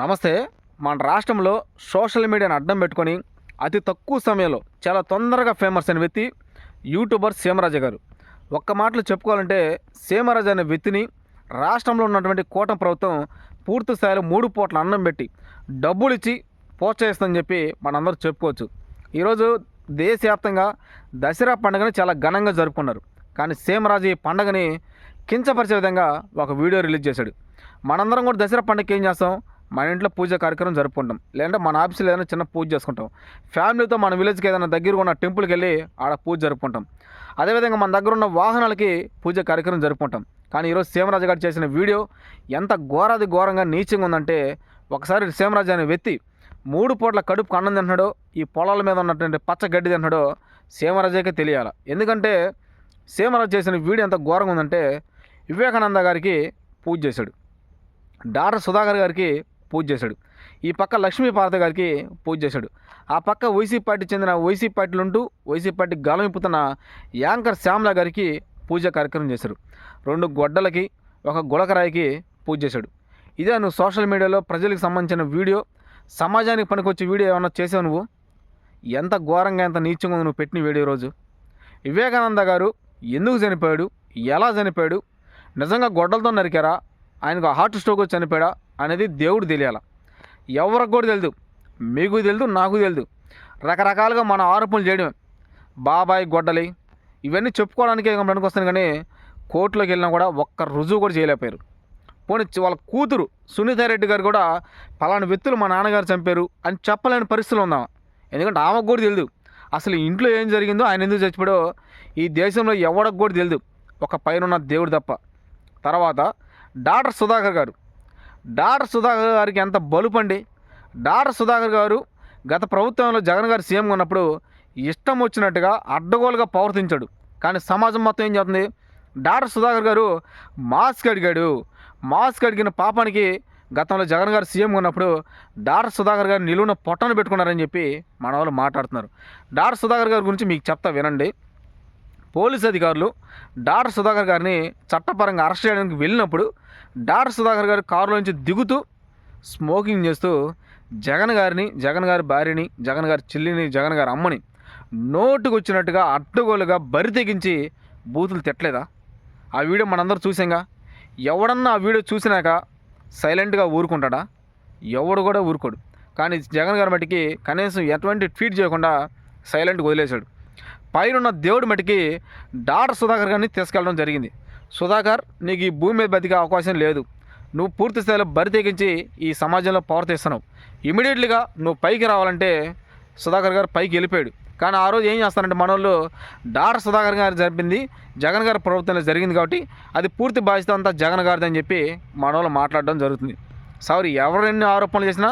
నమస్తే మన రాష్ట్రంలో సోషల్ మీడియాను అడ్డం పెట్టుకొని అతి తక్కువ సమయంలో చాలా తొందరగా ఫేమస్ అయిన వ్యక్తి యూట్యూబర్ సీమరాజ గారు. ఒక్క మాటలు చెప్పుకోవాలంటే సీమరాజ అనే వ్యక్తిని రాష్ట్రంలో ఉన్నటువంటి కూటమి ప్రభుత్వం పూర్తి స్థాయిలో మూడు పూట్ల అన్నం పెట్టి డబ్బులు ఇచ్చి ప్రోత్సహిస్తుందని చెప్పి మనందరూ చెప్పుకోవచ్చు. ఈరోజు దేశవ్యాప్తంగా దసరా పండుగని చాలా ఘనంగా జరుపుకున్నారు. కానీ సీమరాజు ఈ పండుగని కించపరిచే విధంగా ఒక వీడియో రిలీజ్ చేశాడు. మనందరం కూడా దసరా పండుగకి ఏం చేస్తాం? మన ఇంట్లో పూజ కార్యక్రమం జరుపుకుంటాం. లేదంటే మన ఆఫీస్లో ఏదైనా చిన్న పూజ చేసుకుంటాం. ఫ్యామిలీతో మన విలేజ్కి ఏదైనా దగ్గరగా ఉన్న టెంపుల్కి వెళ్ళి ఆడ పూజ జరుపుకుంటాం. అదేవిధంగా మన దగ్గర ఉన్న వాహనాలకి పూజ కార్యక్రమం జరుపుకుంటాం. కానీ ఈరోజు సేమరాజు గారు చేసిన వీడియో ఎంత ఘోరాది ఘోరంగా నీచంగా ఉందంటే ఒకసారి సేమరాజు అనే వ్యక్తి మూడు పూట్ల కడుపు అన్నం తింటున్నాడో ఈ పొలాల మీద ఉన్నటువంటి పచ్చ గడ్డి తింటున్నాడో సీమరాజుకే తెలియాలి. ఎందుకంటే సేమరాజు చేసిన వీడియో ఎంత ఘోరంగా ఉందంటే వివేకానంద గారికి పూజ చేశాడు. డాక్టర్ సుధాకర్ గారికి పూజ చేశాడు. ఈ పక్క లక్ష్మీ పార్వతి గారికి పూజ చేశాడు. ఆ పక్క వైసీపీ పార్టీ చెందిన వైసీపీ పార్టీలు ఉంటూ వైసీపీ పార్టీ గలం యాంకర్ శ్యామల గారికి పూజ కార్యక్రమం చేశాడు రెండు గొడ్డలకి ఒక గులకరాయికి పూజ చేశాడు. ఇదే నువ్వు సోషల్ మీడియాలో ప్రజలకు సంబంధించిన వీడియో సమాజానికి పనికొచ్చే వీడియో ఏమన్నా చేసావు నువ్వు? ఎంత ఘోరంగా ఎంత నీచంగా నువ్వు పెట్టిన వీడియో రోజు? వివేకానంద గారు ఎందుకు చనిపోయాడు? ఎలా చనిపోయాడు? నిజంగా గొడ్డలతో నరికారా? ఆయనకు హార్ట్ స్ట్రోక్ వచ్చి చనిపోయాడా? అనేది దేవుడు తెలియాల. ఎవరికి కూడా తెలియదు మీకు తెలియదు నాకు తెలియదు రకరకాలుగా మన ఆరోపణలు చేయడమే. బాబాయ్ గొడ్డలి ఇవన్నీ చెప్పుకోవడానికే మనకు వస్తాను కానీ కోర్టులోకి వెళ్ళినా కూడా ఒక్క రుజువు కూడా చేయలేకపోయారు. పోనీ వాళ్ళ కూతురు సునీతారెడ్డి గారు కూడా పలానా వ్యక్తులు మా నాన్నగారు చంపారు అని చెప్పలేని పరిస్థితులు ఉందాం ఎందుకంటే ఆమెకు కూడా తెలియదు అసలు ఇంట్లో ఏం జరిగిందో ఆయన ఎందుకు చచ్చిపోయాడో ఈ దేశంలో ఎవడకు కూడా తెలియదు ఒక పైన దేవుడు తప్ప. తర్వాత డాక్టర్ సుధాకర్ గారు డాక్టర్ సుధాకర్ గారికి ఎంత బలుపండి. డాక్టర్ సుధాకర్ గారు గత ప్రభుత్వంలో జగన్ గారు సీఎంగా ఉన్నప్పుడు ఇష్టం వచ్చినట్టుగా అడ్డగోలుగా ప్రవర్తించాడు. కానీ సమాజం మొత్తం ఏం చేస్తుంది డాక్టర్ సుధాకర్ గారు మాస్క్ అడిగాడు. మాస్క్ అడిగిన పాపానికి గతంలో జగన్ గారు సీఎం ఉన్నప్పుడు డాక్టర్ సుధాకర్ గారు నిలువున పొట్టను పెట్టుకున్నారని చెప్పి మన వాళ్ళు మాట్లాడుతున్నారు. డాక్టర్ సుధాకర్ గారి గురించి మీకు చెప్తా వినండి. పోలీస్ అధికారులు డాక్టర్ సుధాకర్ గారిని చట్టపరంగా అరెస్ట్ చేయడానికి వెళ్ళినప్పుడు డాక్టర్ సుధాకర్ గారు కారులోంచి దిగుతూ స్మోకింగ్ చేస్తూ జగన్ గారిని జగన్ గారి భార్యని జగన్ గారి చెల్లిని జగన్ గారి అమ్మని నోటుకు వచ్చినట్టుగా అడ్డగోలుగా బరి తెగించి బూతులు తిట్టలేదా? ఆ వీడియో మనందరూ చూసాంగా. ఎవడన్నా ఆ వీడియో చూసినాక సైలెంట్గా ఊరుకుంటాడా? ఎవడు కూడా ఊరుకోడు. కానీ జగన్ గారి మటుకి కనీసం ఎటువంటి ట్వీట్ చేయకుండా సైలెంట్గా వదిలేశాడు. పైన దేవుడి మటుకి డాక్టర్ సుధాకర్ గారిని తీసుకెళ్ళడం జరిగింది. సుధాకర్ నీకు ఈ భూమి మీద బతికే అవకాశం లేదు. నువ్వు పూర్తి స్థాయిలో బరి తెగించి ఈ సమాజంలో ప్రవర్తిస్తున్నావు ఇమీడియట్లీగా నువ్వు పైకి రావాలంటే సుధాకర్ గారు పైకి వెళ్ళిపోయాడు. కానీ ఆ రోజు ఏం చేస్తారంటే మన వాళ్ళు డాక్టర్ సుధాకర్ గారు జరిపింది జగన్ గారి ప్రభుత్వంలో జరిగింది కాబట్టి అది పూర్తి బాధ్యత అంతా జగన్ గారిది అని చెప్పి మన వాళ్ళు మాట్లాడడం జరుగుతుంది. సారీ ఎవరెన్ని ఆరోపణలు చేసినా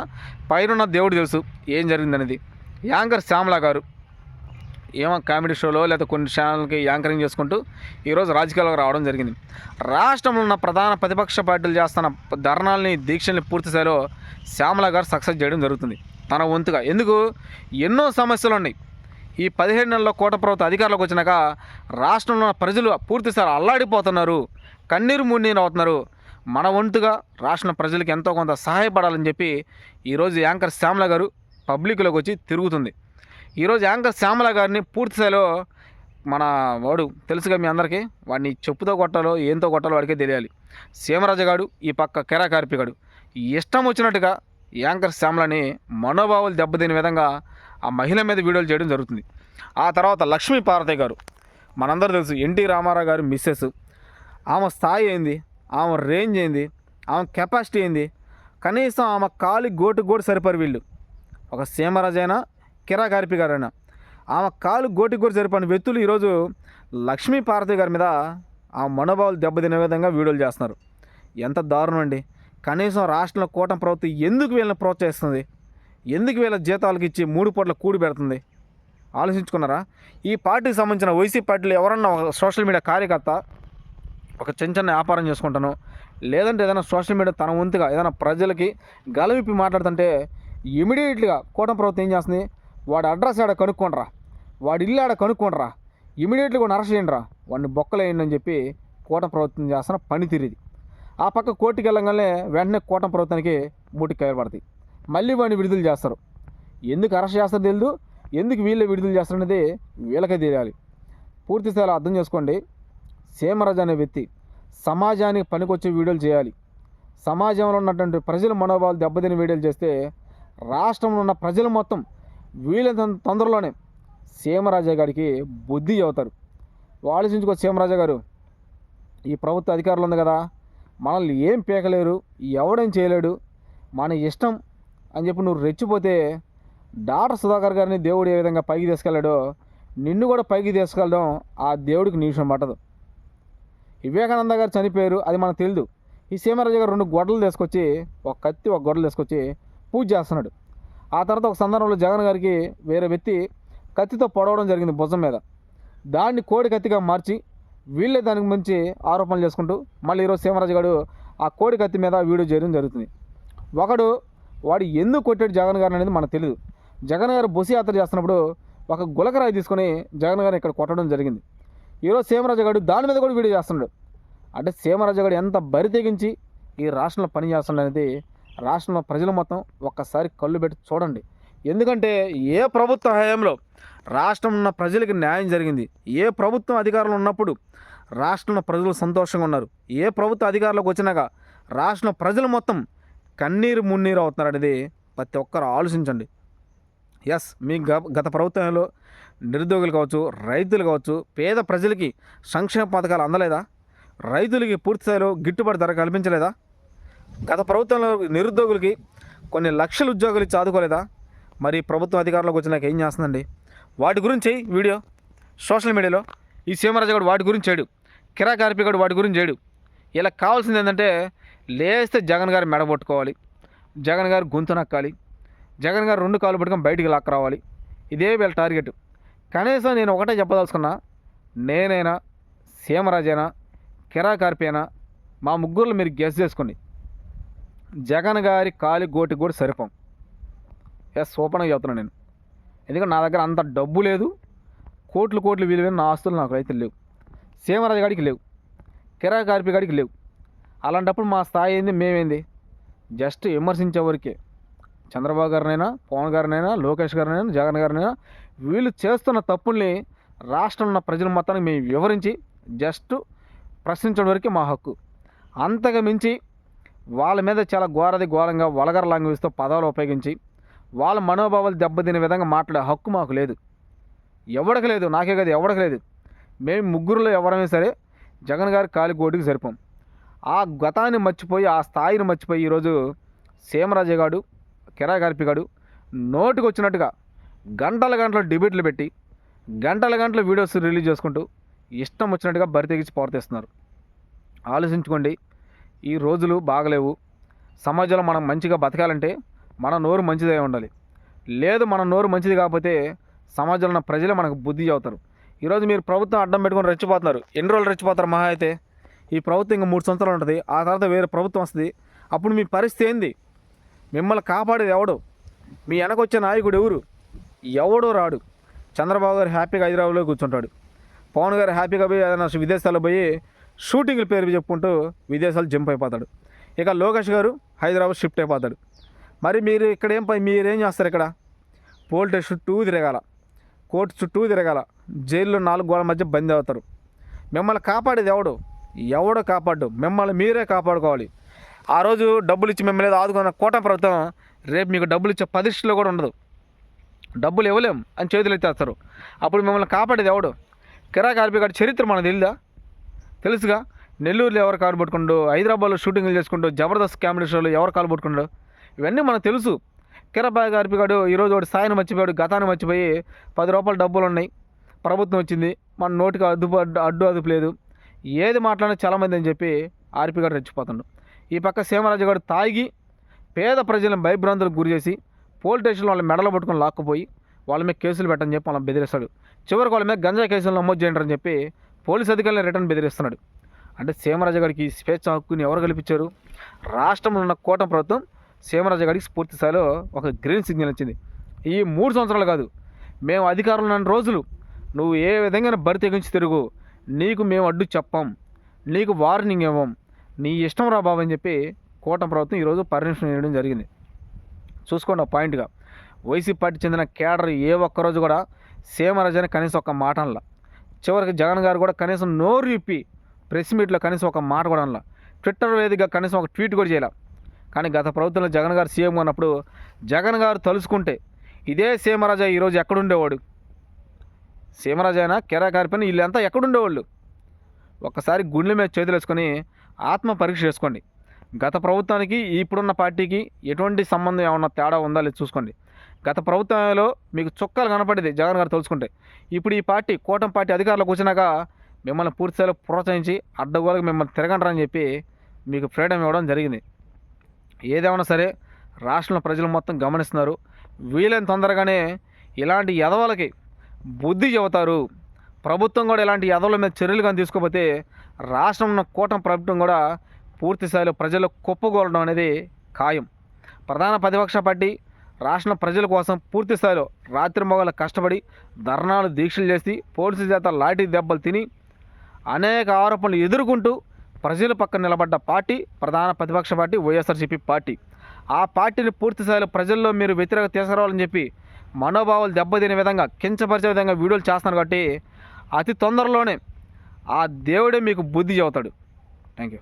పైరున్న దేవుడు తెలుసు ఏం జరిగిందనేది. యాంకర్ శ్యామలా గారు. ఏమో కామెడీ షోలో లేదా కొన్ని ఛానల్కి యాంకరింగ్ చేసుకుంటూ ఈరోజు రాజకీయాలకు రావడం జరిగింది. రాష్ట్రంలో ఉన్న ప్రధాన ప్రతిపక్ష పార్టీలు చేస్తున్న ధర్నాల్ని దీక్షల్ని పూర్తి స్థాయిలో శ్యామల గారు సక్సెస్ చేయడం జరుగుతుంది. తన వంతుగా. ఎందుకు? ఎన్నో సమస్యలు ఉన్నాయి. ఈ పదిహేడు నెలల్లో కోట ప్రభుత్వ అధికారులకు వచ్చినాక రాష్ట్రంలో ఉన్న ప్రజలు పూర్తిసారి అల్లాడిపోతున్నారు. కన్నీరు మున్నీరు అవుతున్నారు. మన వంతుగా రాష్ట్ర ప్రజలకు ఎంతో కొంత సహాయపడాలని చెప్పి ఈరోజు యాంకర్ శ్యామల గారు పబ్లిక్లోకి వచ్చి తిరుగుతుంది. ఈరోజు యాంకర్ శ్యామల గారిని పూర్తిస్థాయిలో మన వాడు తెలుసుగా మీ అందరికీ వాడిని చెప్పుతో కొట్టాలో ఏంతో కొట్టాలో వాడికే తెలియాలి. సీమరాజగాడు ఈ పక్క కెరా కార్పిగాడు ఇష్టం వచ్చినట్టుగా యాంకర్ శ్యామలని మనోభావాలు దెబ్బతిని విధంగా ఆ మహిళ మీద వీడియోలు చేయడం జరుగుతుంది. ఆ తర్వాత లక్ష్మీ పార్వతి గారు మనందరూ తెలుసు ఎన్టీ రామారావు గారు మిస్సెస్ ఆమె స్థాయి ఏంది? ఆమె రేంజ్ ఏంది? ఆమె కెపాసిటీ ఏంది? కనీసం ఆమె కాలి గోటు గోటు సరిపరు వీళ్ళు. ఒక సీమరాజైనా కిరా గారిపి గారైనా. ఆమె కాలు గోటి జరిపిన. వ్యక్తులు ఈరోజు లక్ష్మీ పార్వతి గారి మీద ఆ మనోభావాలు దెబ్బతినే విధంగా వీడియోలు చేస్తున్నారు. ఎంత దారుణం అండి. కనీసం రాష్ట్రంలో కూటమి ప్రభుత్వం ఎందుకు వీళ్ళని ప్రోత్సహిస్తుంది? ఎందుకు వీళ్ళ జీతాలకు ఇచ్చి మూడు పూట్ల కూడి పెడుతుంది? ఆలోచించుకున్నారా? ఈ పార్టీకి సంబంధించిన వైసీపీ పార్టీలు ఎవరన్నా ఒక సోషల్ మీడియా కార్యకర్త ఒక చిన్న చిన్న వ్యాపారం చేసుకుంటాను లేదంటే ఏదైనా సోషల్ మీడియా తన వంతుగా ఏదైనా ప్రజలకి గలవిప్పి మాట్లాడుతుంటే ఇమీడియట్గా కూటమి ప్రభుత్వం ఏం చేస్తుంది? వాడి అడ్రస్ ఆడ కనుక్కోండిరా? వాడి ఇల్లు ఆడ కనుక్కోండిరా? ఇమీడియట్గా వాడిని అరెస్ట్ చేయండిరా. వాడిని బొక్కలేయండి అని చెప్పి కూట ప్రభుత్వం చేస్తున్న పనితీరిది. ఆ పక్క కోర్టుకి వెళ్ళగానే వెంటనే కూట ప్రభుత్వానికి మూటికి కయలు మళ్ళీ వాడిని విడుదల చేస్తారు. ఎందుకు అరెస్ట్ చేస్తారో తెలియదు ఎందుకు వీళ్ళే విడుదల చేస్తారనేది వీళ్ళకే తెలియాలి. పూర్తి స్థాయిలో అర్థం చేసుకోండి. సేమరాజు అనే వ్యక్తి సమాజానికి పనికొచ్చే వీడియోలు చేయాలి. సమాజంలో ఉన్నటువంటి ప్రజల మనోభావాలు దెబ్బతిని వీడియోలు చేస్తే రాష్ట్రంలో ఉన్న ప్రజలు మొత్తం వీళ్ళంత తొందరలోనే సీమరాజా గారికి బుద్ధి అవుతారు ఆలోచించుకో సీమరాజా గారు ఈ ప్రభుత్వ అధికారులు ఉంది కదా మనల్ని ఏం పీకలేరు ఎవడేం చేయలేడు మన ఇష్టం అని చెప్పి నువ్వు రెచ్చిపోతే డాక్టర్ సుధాకర్ గారిని దేవుడు ఏ విధంగా పైకి తీసుకెళ్ళాడో నిన్ను కూడా పైకి తీసుకెళ్ళడం ఆ దేవుడికి నిమిషం పట్టదు. వివేకానంద గారు చనిపోయారు అది మనకు తెలియదు ఈ సీమరాజు గారు రెండు గొడ్డలు తీసుకొచ్చి ఒక కత్తి ఒక గొడ్డలు తీసుకొచ్చి పూజ చేస్తున్నాడు. ఆ తర్వాత ఒక సందర్భంలో జగన్ గారికి వేరే వ్యక్తి కత్తితో పొడవడం జరిగింది భుజం మీద. దాన్ని కోడి కత్తిగా మార్చి వీళ్ళే దానికి మంచి ఆరోపణలు చేసుకుంటూ మళ్ళీ ఈరోజు సీమరాజు గారు ఆ కోడి కత్తి మీద వీడియో చేయడం జరుగుతుంది. ఒకడు వాడు ఎందుకు కొట్టాడు జగన్ గారు అనేది మనకు తెలియదు జగన్ గారు బొసి యాత్ర చేస్తున్నప్పుడు ఒక గులకరాయి తీసుకొని జగన్ గారిని ఇక్కడ కొట్టడం జరిగింది. ఈరోజు సీమరాజు గారు దాని మీద కూడా వీడియో చేస్తున్నాడు. అంటే సీమరాజు గారు ఎంత బరి తెగించి ఈ రాష్ట్రంలో పని చేస్తున్నాడు అనేది రాష్ట్రంలో ప్రజలు మొత్తం ఒక్కసారి కళ్ళు పెట్టి చూడండి. ఎందుకంటే ఏ ప్రభుత్వ హయాంలో రాష్ట్రం ఉన్న ప్రజలకి న్యాయం జరిగింది ఏ ప్రభుత్వం అధికారంలో ఉన్నప్పుడు రాష్ట్రంలో ప్రజలు సంతోషంగా ఉన్నారు ఏ ప్రభుత్వ అధికారంలోకి వచ్చినాక రాష్ట్రంలో ప్రజలు మొత్తం కన్నీరు మున్నీరు అవుతున్నారు అనేది ప్రతి ఒక్కరు ఆలోచించండి. ఎస్ మీ గ గత ప్రభుత్వంలో నిరుద్యోగులు కావచ్చు రైతులు కావచ్చు పేద ప్రజలకి సంక్షేమ పథకాలు అందలేదా? రైతులకి పూర్తిస్థాయిలో గిట్టుబాటు ధర కల్పించలేదా? గత ప్రభుత్వంలో నిరుద్యోగులకి కొన్ని లక్షల ఉద్యోగులు ఇచ్చి ఆదుకోలేదా మరి ప్రభుత్వం అధికారంలోకి వచ్చినాక ఏం చేస్తుందండి? వాటి గురించి వీడియో సోషల్ మీడియాలో ఈ సీమరాజు గారు వాటి గురించి చేయడు. కిరా కార్పి వాటి గురించి చేయడు. ఇలా కావాల్సింది ఏంటంటే లేస్తే జగన్ గారు మెడపొట్టుకోవాలి జగన్ గారు గొంతు నక్కాలి. జగన్ గారు రెండు కాళ్ళు పట్టుకొని బయటికి లాక్క రావాలి. ఇదే వీళ్ళ టార్గెట్. కనీసం నేను ఒకటే చెప్పదలుచుకున్నా నేనైనా సీమరాజైనా కిరా అయినా మా ముగ్గురులో మీరు గెస్ చేసుకోండి. జగన్ గారి కాలి గోటి కూడా సరిపోం. ఎస్ ఓపెన్గా చెప్తున్నాను నేను. ఎందుకంటే నా దగ్గర అంత డబ్బు లేదు. కోట్లు కోట్లు విలువైన నా ఆస్తులు నాకు అయితే లేవు. సీమరాజు గాడికి లేవు. కిరా కార్పి గాడికి లేవు. అలాంటప్పుడు మా స్థాయి ఏంది మేమేంది జస్ట్ విమర్శించే వరకే. చంద్రబాబు గారినైనా పవన్ గారినైనా లోకేష్ గారినైనా జగన్ గారినైనా వీళ్ళు చేస్తున్న తప్పుల్ని రాష్ట్రంలో ఉన్న ప్రజల మొత్తానికి మేము వివరించి జస్ట్ ప్రశ్నించడం వరకే మా హక్కు. అంతకు మించి వాళ్ళ మీద చాలా ఘోరది ఘోరంగా వలగర లాంగ్వేజ్తో పదాలు ఉపయోగించి వాళ్ళ మనోభావాలు దెబ్బతినే విధంగా మాట్లాడే హక్కు మాకు లేదు. ఎవడకు లేదు? నాకే కదా ఎవడకు లేదు? మేము ముగ్గురులో ఎవరైనా సరే జగన్ గారి కాలిగోటికి సరిపోం. ఆ గతాన్ని మర్చిపోయి ఆ స్థాయిని మర్చిపోయి ఈరోజు సీమరాజు గాడు కిరాగార్పి గాడు నోటికి వచ్చినట్టుగా గంటల గంటల డిబేట్లు పెట్టి గంటల గంటల వీడియోస్ రిలీజ్ చేసుకుంటూ ఇష్టం వచ్చినట్టుగా బరి తెగించి ప్రవర్తిస్తున్నారు ఆలోచించుకోండి ఈ రోజులు బాగలేవు. సమాజంలో మనం మంచిగా బతకాలంటే మన నోరు మంచిదే ఉండాలి. లేదు మన నోరు మంచిది కాకపోతే సమాజంలో ఉన్న ప్రజలే మనకు బుద్ధి అవుతారు ఈరోజు మీరు ప్రభుత్వం అడ్డం పెట్టుకొని రెచ్చిపోతున్నారు. ఎన్ని రోజులు రెచ్చిపోతారు మహా అయితే? ఈ ప్రభుత్వం ఇంకా మూడు సంవత్సరాలు ఉంటుంది. ఆ తర్వాత వేరే ప్రభుత్వం వస్తుంది. అప్పుడు మీ పరిస్థితి ఏంది? మిమ్మల్ని కాపాడేది ఎవడు? మీ వెనకొచ్చే నాయకుడు ఎవరు? ఎవడో రాడు. చంద్రబాబు గారు హ్యాపీగా హైదరాబాద్లో కూర్చుంటాడు. పవన్ గారు హ్యాపీగా పోయి ఏదైనా విదేశాల్లో పోయి షూటింగ్ల పేరు చెప్పుకుంటూ విదేశాలు జంప్ అయిపోతాడు. ఇక లోకేష్ గారు హైదరాబాద్ షిఫ్ట్ అయిపోతాడు. మరి మీరు ఇక్కడ ఏం పై మీరేం చేస్తారు ఇక్కడ? పోల్టేజ్ చుట్టూ తిరగాల. కోర్టు చుట్టూ తిరగాల. జైల్లో నాలుగు గోడల మధ్య బందీ అవుతారు. మిమ్మల్ని కాపాడేది ఎవడు? ఎవడో కాపాడు? మిమ్మల్ని మీరే కాపాడుకోవాలి. ఆ రోజు డబ్బులు ఇచ్చి మిమ్మల్ని ఏదో ఆదుకున్న కోట ప్రభుత్వం రేపు మీకు డబ్బులు ఇచ్చే పరిస్థితిలో కూడా ఉండదు. డబ్బులు ఇవ్వలేం అని చేతులు ఎత్తేస్తారు అప్పుడు మిమ్మల్ని కాపాడేది ఎవడు? కిరా గారి చరిత్ర మనకు తెలియదా తెలుసుగా నెల్లూరులో ఎవరు కాలు పట్టుకుంటూ హైదరాబాద్లో షూటింగ్లు చేసుకుంటూ జబర్దస్త్ కామెడీ షోలో ఎవరు కాలు పట్టుకుండో? ఇవన్నీ మనకు తెలుసు. కిరబాయ్ గారిపిగాడు ఈరోజు వాడు సాయం మర్చిపోయాడు గతాన్ని మర్చిపోయి పది రూపాయలు డబ్బులు ఉన్నాయి. ప్రభుత్వం వచ్చింది మన నోటికి అడ్డు అడ్డు అదుపు లేదు. ఏది మాట్లాడినా చాలామంది అని చెప్పి ఆర్పిగాడు రెచ్చిపోతుండు. ఈ పక్క సీమరాజు గారు తాగి పేద ప్రజలను భయభ్రాంతులకు గురి చేసి పోలీస్ స్టేషన్లో వాళ్ళ మెడలు పట్టుకొని లాక్కుపోయి వాళ్ళ మీద కేసులు పెట్టని చెప్పి వాళ్ళని బెదిరిస్తాడు. చివరికి వాళ్ళ మీద గంజా కేసులు నమోదు చేయండి అని చెప్పి పోలీస్ అధికారులను రిటర్న్ బెదిరిస్తున్నాడు. అంటే సీమరాజు గారికి స్వేచ్ఛ హక్కుని ఎవరు కల్పించారు? రాష్ట్రంలో ఉన్న కూటమి ప్రభుత్వం సీమరాజు గారికి స్ఫూర్తి స్థాయిలో ఒక గ్రీన్ సిగ్నల్ ఇచ్చింది. ఈ మూడు సంవత్సరాలు కాదు మేము అధికారంలో ఉన్న రోజులు నువ్వు ఏ విధంగా బరి తెగించి తిరుగు నీకు మేము అడ్డు చెప్పం నీకు వార్నింగ్ ఇవ్వం నీ ఇష్టం రా బాబు అని చెప్పి కూటమి ప్రభుత్వం ఈరోజు పర్మిషన్ ఇవ్వడం జరిగింది. చూసుకోండి ఆ పాయింట్గా. వైసీపీ పార్టీ చెందిన కేడర్ ఏ ఒక్కరోజు కూడా సీమరాజని కనీసం ఒక మాట అనలా చివరికి జగన్ గారు కూడా కనీసం నోరు ఇప్పి ప్రెస్ మీట్లో కనీసం ఒక మాట కూడా అనలా. ట్విట్టర్ వేదిక కనీసం ఒక ట్వీట్ కూడా చేయాల. కానీ గత ప్రభుత్వంలో జగన్ గారు సీఎం ఉన్నప్పుడు జగన్ గారు తలుసుకుంటే ఇదే సీమరాజా ఈరోజు ఎక్కడుండేవాడు? సీమరాజు అయినా కెరా వీళ్ళంతా ఎక్కడుండేవాళ్ళు? ఒక్కసారి గుండెల మీద చేతులు వేసుకొని ఆత్మ పరీక్ష చేసుకోండి. గత ప్రభుత్వానికి ఇప్పుడున్న పార్టీకి ఎటువంటి సంబంధం ఏమన్నా తేడా ఉందా లేదు చూసుకోండి. గత ప్రభుత్వంలో మీకు చుక్కలు కనపడేది జగన్ గారు తెలుసుకుంటే ఇప్పుడు ఈ పార్టీ కూటమి పార్టీ అధికారులకు వచ్చినాక మిమ్మల్ని పూర్తిస్థాయిలో ప్రోత్సహించి అడ్డగోలకు మిమ్మల్ని తిరగంటారని చెప్పి మీకు ఫ్రీడమ్ ఇవ్వడం జరిగింది. ఏదేమైనా సరే రాష్ట్రంలో ప్రజలు మొత్తం గమనిస్తున్నారు. వీలైన తొందరగానే ఇలాంటి ఎదవలకి బుద్ధి చెబుతారు. ప్రభుత్వం కూడా ఇలాంటి ఎదవల మీద చర్యలు కానీ తీసుకోకపోతే రాష్ట్రంలో ఉన్న కూటమి ప్రభుత్వం కూడా పూర్తిస్థాయిలో ప్రజలు కుప్పగోలడం అనేది ఖాయం. ప్రధాన ప్రతిపక్ష పార్టీ రాష్ట్ర ప్రజల కోసం పూర్తి స్థాయిలో రాత్రి మొగల కష్టపడి ధర్నాలు దీక్షలు చేసి పోలీసు చేత లాఠీ దెబ్బలు తిని అనేక ఆరోపణలు ఎదుర్కొంటూ ప్రజల పక్కన నిలబడ్డ పార్టీ ప్రధాన ప్రతిపక్ష పార్టీ వైఎస్ఆర్సీపీ పార్టీ. ఆ పార్టీని పూర్తి స్థాయిలో ప్రజల్లో మీరు వ్యతిరేకత తీసుకురావాలని చెప్పి మనోభావాలు దెబ్బతినే విధంగా కించపరిచే విధంగా వీడియోలు చేస్తున్నారు కాబట్టి అతి తొందరలోనే ఆ దేవుడే మీకు బుద్ధి చెబుతాడు. Thank you